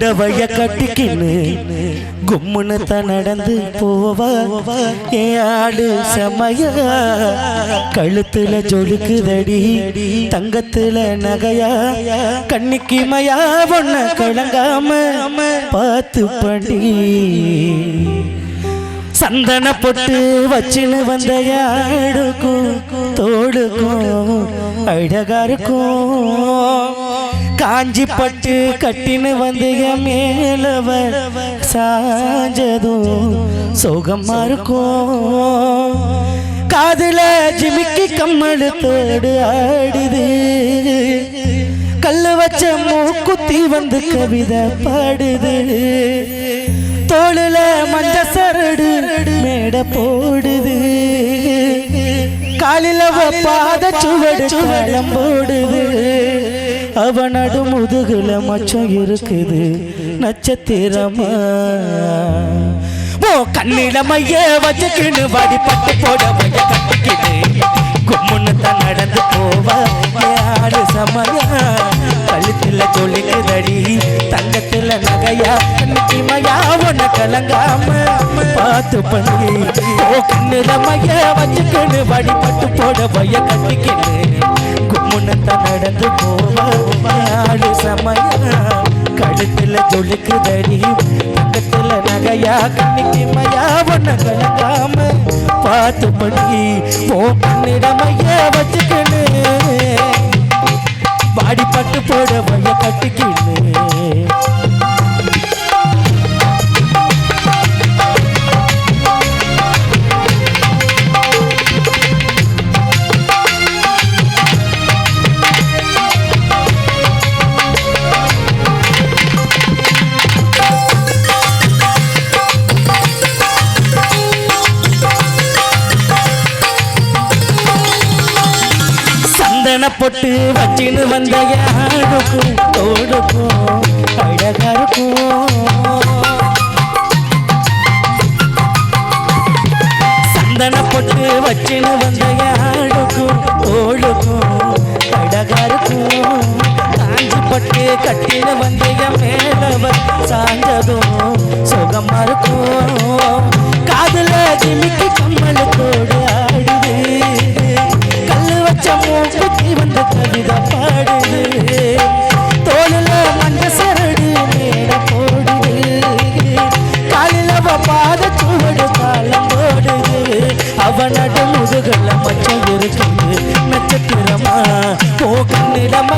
புடவைய கட்டிக்கின்னு கும்முன்னு நடந்து போவா. என் ஆடு கழுத்துல ஜொலுக்குதடி தங்கத்துல நகையா. கண்ணிக்கு மயா பொண்ண கலங்காம பார்த்து படி. சந்தன பொட்டு வச்சுன்னு வந்த யாருக்கும் தோடுக்கும் அழகா இருக்கும். காஞ்சி பட்டு கட்டின்னு வந்து என் மேலவ சாஞ்சதும் சோகமா இருக்கும். காதுல ஜிமிக்கி கம்மல் தோடு ஆடுது. கல்லு வச்ச மூக்குத்தி வந்து கவிதை பாடுது. தோளுல மஞ்ச சரடு மேட போடுது. காலில பாத சுவடு சுவடம் போடுது. அவ நடு முதுகுல மச்சம் இருக்குது. நட்சத்திரமா? ஓ கண்ணில மைய வச்சுக்கின்னு வாடி பட்டு போட மைய கட்டிக்கிட்டு. கும்முன்னு நடந்து போவா. யாரு சமயா? கழுத்துல தடி தங்கத்துல நகையா? கண்ணுக்கு மயா உன்னை கலங்காம பார்த்து பண்ணி. ஓ கண்ணில மைய வச்சுக்கின்னு வாடி பட்டு போட மைய கட்டிக்கிட்டு. முன்னத்த நடந்து போவா சமயம் கழுத்துல ஜொலிக்கு ஜொலிக்குதடி. பக்கத்துல நகையா கண்ணிக்கு மையா ஒன்ன கலங்காம பார்த்து பண்ணி போ கண்ணிடமைய வச்சுக்கணு பாடி பட்டு போட வைய கட்டிக்கின்னு. சந்தன பொட்டு வச்சின்னு வந்த யாருக்கும் தோடுக்கும் அழகா இருக்கும் சந்தன பொட்டு வச்சின்னு வந்த யாருக்கும் தோடுக்கும் அழகா இருக்கும் காஞ்சி பட்டு கட்டின வந்தைய மேலவர் சாஞ்சதும் சுகமா இருக்கும். காதல ஜிமிக்கு கம்மல் தோடு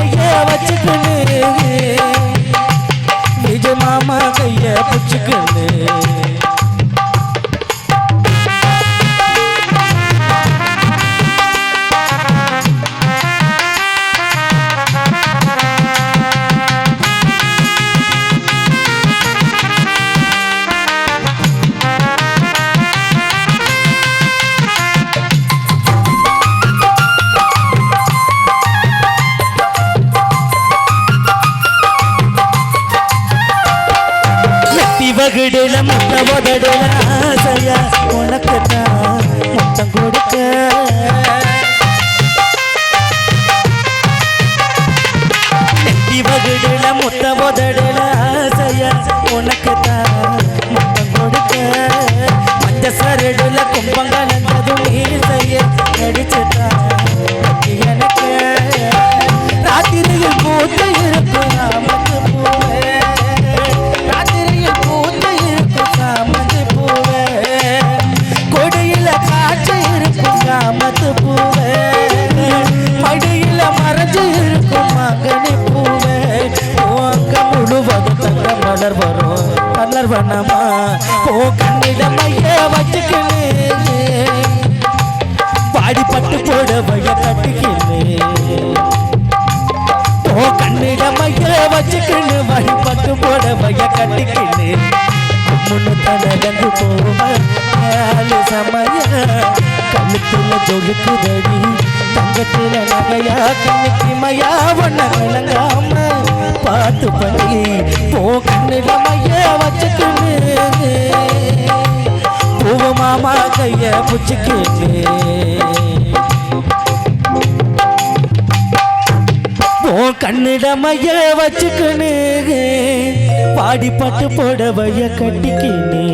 கண்ணிடமைய வச்சுக்கணு நிஜ மாமா கைய புச்சுக்கணு நெத்தி வகுடுல முத்த உதடுல ஆசையா கலர் வரும் கலர் வண்ணமா? ஓ கண்ணிடம் மைய வச்சுக்கினே. பாடி பட்டு போட வைய கட்டிக்கினே. ஓ கண்ணிடமைய வச்சுக்கின்னு வழிபட்டு போட வைய கட்டிக்கின்னு முன்னு தனகந்து போவான் சமய. கழுத்துல ஜொலுக்குதடி. தங்கத்துல நகையா கண்ணுக்கு மயா ஒன்ன விளங்காம பார்த்து பண்ணி ஓ கண்ணிடமைய வச்சுக்கின்னு பூவ மாமா கைய புச்சுக்கின்னு உன் கண்ணிடமைய வச்சுக்கணு பாடி பாட்டு புடவைய கட்டிக்கினே